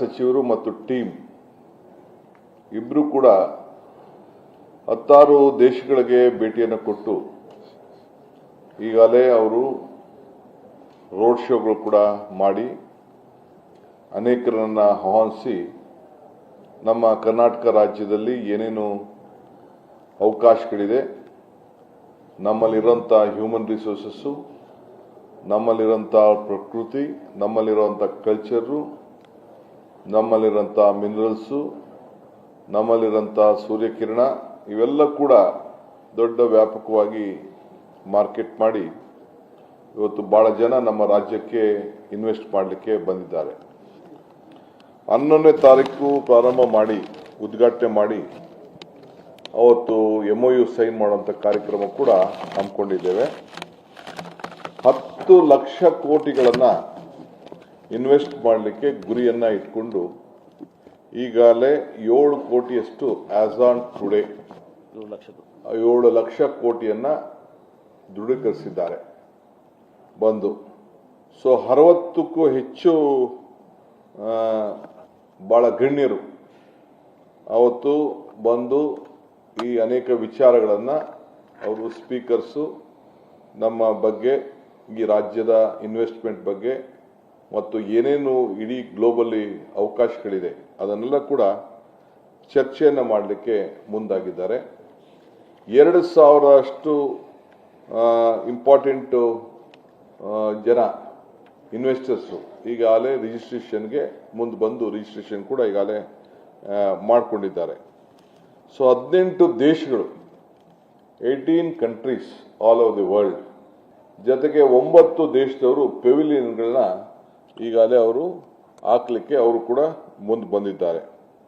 ಸಚಿವರು ಮತ್ತು ಟೀಮ್ ಇಬ್ಬರು ಕೂಡ ಹತ್ತಾರು ದೇಶಗಳಿಗೆ ಭೇಟಿಯನ್ನು ಕೊಟ್ಟು ಈಗಾಗಲೇ ಅವರು ರೋಡ್ ಶೋಗಳು ಕೂಡ ಮಾಡಿ ಅನೇಕರನ್ನು ಆಹ್ವಾನಿಸಿ ನಮ್ಮ ಕರ್ನಾಟಕ ರಾಜ್ಯದಲ್ಲಿ ಏನೇನು ಅವಕಾಶಗಳಿದೆ ನಮ್ಮಲ್ಲಿರೋಂಥ ಹ್ಯೂಮನ್ ರಿಸೋರ್ಸಸ್ಸು ನಮ್ಮಲ್ಲಿರೋಂಥ ಪ್ರಕೃತಿ ನಮ್ಮಲ್ಲಿರುವಂಥ ಕಲ್ಚರು ನಮ್ಮಲ್ಲಿರೋಂಥ ಮಿನರಲ್ಸು ನಮ್ಮಲ್ಲಿರೋಂಥ ಸೂರ್ಯಕಿರಣ, ಇವೆಲ್ಲ ಕೂಡ ದೊಡ್ಡ ವ್ಯಾಪಕವಾಗಿ ಮಾರ್ಕೆಟ್ ಮಾಡಿ ಇವತ್ತು ಭಾಳ ಜನ ನಮ್ಮ ರಾಜ್ಯಕ್ಕೆ ಇನ್ವೆಸ್ಟ್ ಮಾಡಲಿಕ್ಕೆ ಬಂದಿದ್ದಾರೆ. ಹನ್ನೊಂದನೇ ತಾರೀಕು ಪ್ರಾರಂಭ ಮಾಡಿ, ಉದ್ಘಾಟನೆ ಮಾಡಿ ಅವತ್ತು ಎಂ ಯು ಸೈನ್ ಮಾಡುವಂಥ ಕಾರ್ಯಕ್ರಮ ಕೂಡ ಹಮ್ಮಿಕೊಂಡಿದ್ದೇವೆ. ಹತ್ತು ಲಕ್ಷ ಕೋಟಿಗಳನ್ನು ಇನ್ವೆಸ್ಟ್ ಮಾಡಲಿಕ್ಕೆ ಗುರಿಯನ್ನ ಇಟ್ಕೊಂಡು ಈಗಾಗಲೇ ಏಳು ಕೋಟಿಯಷ್ಟು ಆಸ್ ಆನ್ ಟುಡೇ ಏಳು ಲಕ್ಷ ಕೋಟಿಯನ್ನ ದೃಢೀಕರಿಸಿದ್ದಾರೆ ಬಂದು. ಸೊ ಅರವತ್ತಕ್ಕೂ ಹೆಚ್ಚು ಭಾಳ ಬಹಳ ಗಣ್ಯರು ಅವತ್ತು ಬಂದು ಈ ಅನೇಕ ವಿಚಾರಗಳನ್ನು ಅವರು ಸ್ಪೀಕರ್ಸು ನಮ್ಮ ಬಗ್ಗೆ ಈ ರಾಜ್ಯದ ಇನ್ವೆಸ್ಟ್ಮೆಂಟ್ ಬಗ್ಗೆ ಮತ್ತು ಏನೇನು ಇಡೀ ಗ್ಲೋಬಲಿ ಅವಕಾಶಗಳಿದೆ, ಅದನ್ನೆಲ್ಲ ಕೂಡ ಚರ್ಚೆಯನ್ನು ಮಾಡಲಿಕ್ಕೆ ಮುಂದಾಗಿದ್ದಾರೆ. ಎರಡು ಸಾವಿರಷ್ಟು ಇಂಪಾರ್ಟೆಂಟು ಜನ ಇನ್ವೆಸ್ಟರ್ಸು ಈಗಾಗಲೇ ರಿಜಿಸ್ಟ್ರೇಷನ್ಗೆ ಮುಂದೆ ಬಂದು ರಿಜಿಸ್ಟ್ರೇಷನ್ ಕೂಡ ಈಗಾಗಲೇ ಮಾಡಿಕೊಂಡಿದ್ದಾರೆ. ಸೊ ಹದಿನೆಂಟು ದೇಶಗಳು eighteen countries all over the world ಜೊತೆಗೆ ಒಂಬತ್ತು ದೇಶದವರು ಪೆವಿಲಿಯನ್ಗಳನ್ನ ಈಗಾಗಲೇ ಅವರು ಹಾಕ್ಲಿಕ್ಕೆ ಅವರು ಕೂಡ ಮುಂದೆ ಬಂದಿದ್ದಾರೆ.